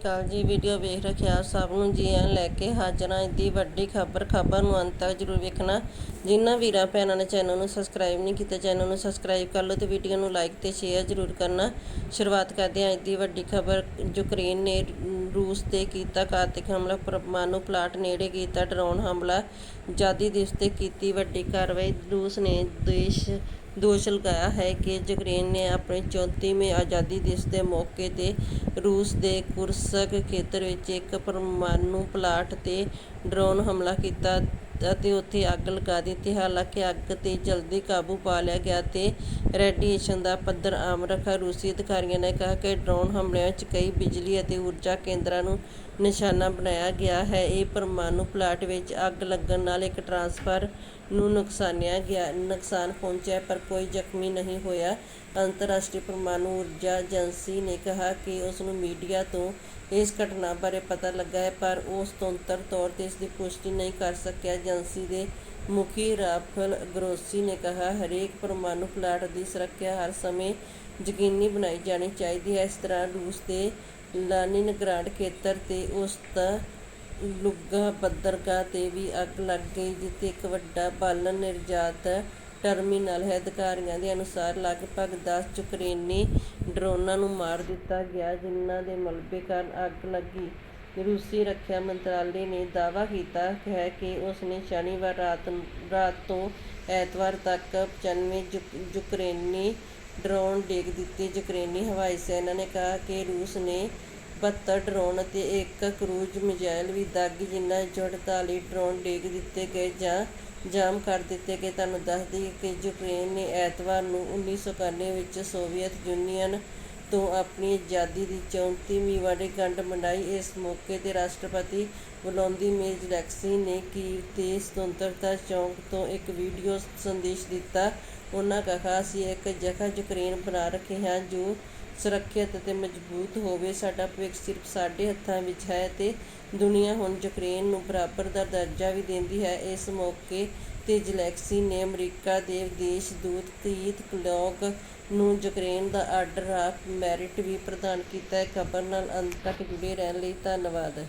ਅਕਾਲ ਜੀ ਵੀਡੀਓ ਵੇਖ ਰੱਖਿਆ। ਸਭ ਨੂੰ ਜੀ ਆਇਆਂ ਲੈ ਕੇ ਹਾਜ਼ਰ। ਹਾਂ ਦੀ ਵੱਡੀ ਖਬਰ ਖਬਰ ਨੂੰ ਅੰਤ ਤੱਕ ਜਰੂਰ ਵੇਖਣਾ। ਜਿਨ੍ਹਾਂ ਵੀਰਾਂ ਭੈਣਾਂ ਨੇ ਚੈਨਲ ਨੂੰ ਸਬਸਕ੍ਰਾਈਬ ਨਹੀਂ ਕੀਤਾ ਚੈਨਲ ਨੂੰ ਸਬਸਕ੍ਰਾਈਬ ਕਰ ਲਓ ਤੇ ਵੀਡੀਓ ਨੂੰ ਲਾਈਕ ਤੇ ਸ਼ੇਅਰ ਜਰੂਰ ਕਰਨਾ। ਸ਼ੁਰੂਆਤ ਕਰਦੇ ਹਾਂ ਅੱਜ ਦੀ ਵੱਡੀ ਖਬਰ। ਯੂਕਰੇਨ ਨੇ ਰੂਸ ਤੇ ਕੀਤਾ ਘਾਤਕ ਹਮਲਾ। ਪਰਮਾਣੂ ਪਲਾਂਟ ਨੇੜੇ ਕੀਤਾ ਡਰੋਨ ਹਮਲਾ। ਆਜ਼ਾਦੀ ਦਿਵਸ ਤੇ ਕੀਤੀ ਵੱਡੀ ਕਾਰਵਾਈ। ਰੂਸ ਨੇ ਦੇਸ਼ ਦੋਸ਼ ਲਗਾਇਆ ਹੈ ਕਿ ਯੂਕਰੇਨ ਨੇ ਆਪਣੇ 34ਵੇਂ ਆਜ਼ਾਦੀ ਦਿਵਸ ਦੇ ਮੌਕੇ ਤੇ ਰੂਸ ਦੇ ਕੁਰਸਕ ਖੇਤਰ ਵਿੱਚ ਇੱਕ ਪਰਮਾਣੂ ਪਲਾਂਟ ਤੇ ਡਰੋਨ ਹਮਲਾ ਕੀਤਾ ਅਤੇ ਉੱਥੇ ਅੱਗ ਲਗਾ ਦਿੱਤੀ। ਹਾਲਾਂਕਿ ਅੱਗ ਤੇ ਜਲਦੀ ਕਾਬੂ ਪਾ ਲਿਆ ਗਿਆ ਅਤੇ ਰੇਡੀਏਸ਼ਨ ਦਾ ਪੱਧਰ ਆਮ ਰੱਖਾ ਰੂਸੀ ਅਧਿਕਾਰੀਆਂ ਨੇ ਕਿਹਾ ਕਿ ਡਰੋਨ ਹਮਲਿਆਂ ਵਿੱਚ ਕਈ ਬਿਜਲੀ ਅਤੇ ਊਰਜਾ ਕੇਂਦਰਾਂ ਨੂੰ ਨਿਸ਼ਾਨਾ ਬਣਾਇਆ ਗਿਆ ਹੈ। ਇਹ ਪਰਮਾਣੂ ਪਲਾਂਟ ਵਿੱਚ ਅੱਗ ਲੱਗਣ ਨਾਲ ਇੱਕ ਟਰਾਂਸਫਰ ਨੂੰ ਨੁਕਸਾਨਿਆ ਗਿਆ। ਨੁਕਸਾਨ ਪਹੁੰਚਿਆ, ਪਰ ਕੋਈ ਜ਼ਖਮੀ ਨਹੀਂ ਹੋਇਆ। ਅੰਤਰਰਾਸ਼ਟਰੀ ਪਰਮਾਣੂ ਊਰਜਾ ਏਜੰਸੀ ਨੇ ਕਿਹਾ ਕਿ ਉਸ ਨੂੰ ਮੀਡੀਆ ਤੋਂ ਇਸ ਘਟਨਾ ਬਾਰੇ ਪਤਾ ਲੱਗਾ ਹੈ, ਪਰ ਉਹ ਸੁਤੰਤਰ ਤੌਰ ਤੇ ਇਸ ਦੀ ਪੁਸ਼ਟੀ ਨਹੀਂ ਕਰ ਸਕਿਆ। ਏਜੰਸੀ ਦੇ ਮੁਖੀ ਰਾਫਲ ਗਰੋਸੀ ਨੇ ਕਿਹਾ, ਹਰੇਕ ਪਰਮਾਣੂ ਪਲਾਂਟ ਦੀ ਸੁਰੱਖਿਆ ਹਰ ਸਮੇਂ ਯਕੀਨੀ ਬਣਾਈ ਜਾਣੀ ਚਾਹੀਦੀ ਹੈ। ਇਸ ਤਰ੍ਹਾਂ ਰੂਸ ਦੇ ਲਾਨਿਨਗਰਾਡ ਖੇਤਰ ਤੇ ਉਸ ਦਾ ਲੁੱਗਾ ਬੰਦਰਗਾਹ ਤੇ ਵੀ ਅੱਗ ਲੱਗ ਗਈ, ਜਿੱਥੇ ਇੱਕ ਵੱਡਾ ਬਾਲਣ ਨਿਰਯਾਤ ਟਰਮੀਨਲ ਹੈ ਅਧਿਕਾਰੀਆਂ ਦੇ ਅਨੁਸਾਰ ਲਗਭਗ 10 ਯੂਕਰੇਨੀ ਡਰੋਨਾਂ ਨੂੰ ਮਾਰ ਦਿੱਤਾ ਗਿਆ, ਜਿਨ੍ਹਾਂ ਦੇ ਮਲਬੇ ਕਾਰਨ ਅੱਗ ਲੱਗੀ। ਰੂਸੀ ਰੱਖਿਆ ਮੰਤਰਾਲੇ ਨੇ ਦਾਅਵਾ ਕੀਤਾ ਹੈ ਕਿ ਉਸ ਨੇ ਸ਼ਨੀਵਾਰ ਰਾਤ ਰਾਤ ਤੋਂ ਐਤਵਾਰ ਤੱਕ 95 ਯੂਕ- ਯੂਕਰੇਨੀ ਡਰੋਨ ਡੇਗ ਦਿੱਤੇ। ਯੂਕਰੇਨੀ ਹਵਾਈ ਸੈਨਾ ਨੇ ਕਿਹਾ ਕਿ ਰੂਸ ਨੇ 72 ਡਰੋਨ ਅਤੇ ਇੱਕ ਕਰੂਜ਼ ਮਿਜ਼ਾਈਲ ਵੀ ਦਾਗੀ ਜਿਨ੍ਹਾਂ ਵਿੱਚੋਂ 48 ਡਰੋਨ ਡੇਗ ਦਿੱਤੇ ਗਏ ਜਾਂ ਜਾਮ ਕਰ ਦਿੱਤੇ ਗਏ। ਤੁਹਾਨੂੰ ਦੱਸ ਦਈਏ ਕਿ ਯੂਕਰੇਨ ਨੇ ਐਤਵਾਰ ਨੂੰ 1991 ਵਿੱਚ ਸੋਵੀਅਤ ਯੂਨੀਅਨ ਤੋਂ ਆਪਣੀ ਆਜ਼ਾਦੀ ਦੀ 34ਵੀਂ ਵਰ੍ਹੇਗੰਢ ਮਨਾਈ ਇਸ ਮੌਕੇ ਤੇ ਰਾਸ਼ਟਰਪਤੀ ਵਲੋਦੀਮੀਰ ਜ਼ੈਲੈਂਸਕੀ ਨੇ ਕੀਵ ਤੇ ਸੁਤੰਤਰਤਾ ਚੌਂਕ ਤੋਂ ਇੱਕ ਵੀਡੀਓ ਸੰਦੇਸ਼ ਦਿੱਤਾ। ਉਹਨਾਂ ਕਿਹਾ, ਅਸੀਂ ਇੱਕ ਜਗ੍ਹਾ ਯੂਕਰੇਨ ਬਣਾ ਰੱਖੇ ਹਾਂ ਜੋ ਸੁਰੱਖਿਅਤ ਅਤੇ ਮਜ਼ਬੂਤ ਹੋਵੇ। ਸਾਡਾ ਭਵਿੱਖ ਸਿਰਫ ਸਾਡੇ ਹੱਥਾਂ ਵਿੱਚ ਹੈ ਅਤੇ ਦੁਨੀਆ ਹੁਣ ਯੂਕਰੇਨ ਨੂੰ ਬਰਾਬਰ ਦਾ ਦਰਜਾ ਵੀ ਦਿੰਦੀ ਹੈ। ਇਸ ਮੌਕੇ ਤੇ ਜ਼ੈਲੈਂਸਕੀ ਨੇ ਅਮਰੀਕਾ ਦੇ ਵਿਦੇਸ਼ ਦੂਤ ਕੀਥ ਕਲੌਗ ਨੂੰ ਯੂਕਰੇਨ ਦਾ ਆਰਡਰ ਆਫ ਮੈਰਿਟ ਵੀ ਪ੍ਰਦਾਨ ਕੀਤਾ ਹੈ। ਖਬਰ ਨਾਲ ਅੰਤ ਤੱਕ ਜੁੜੇ ਰਹਿਣ ਲਈ ਧੰਨਵਾਦ।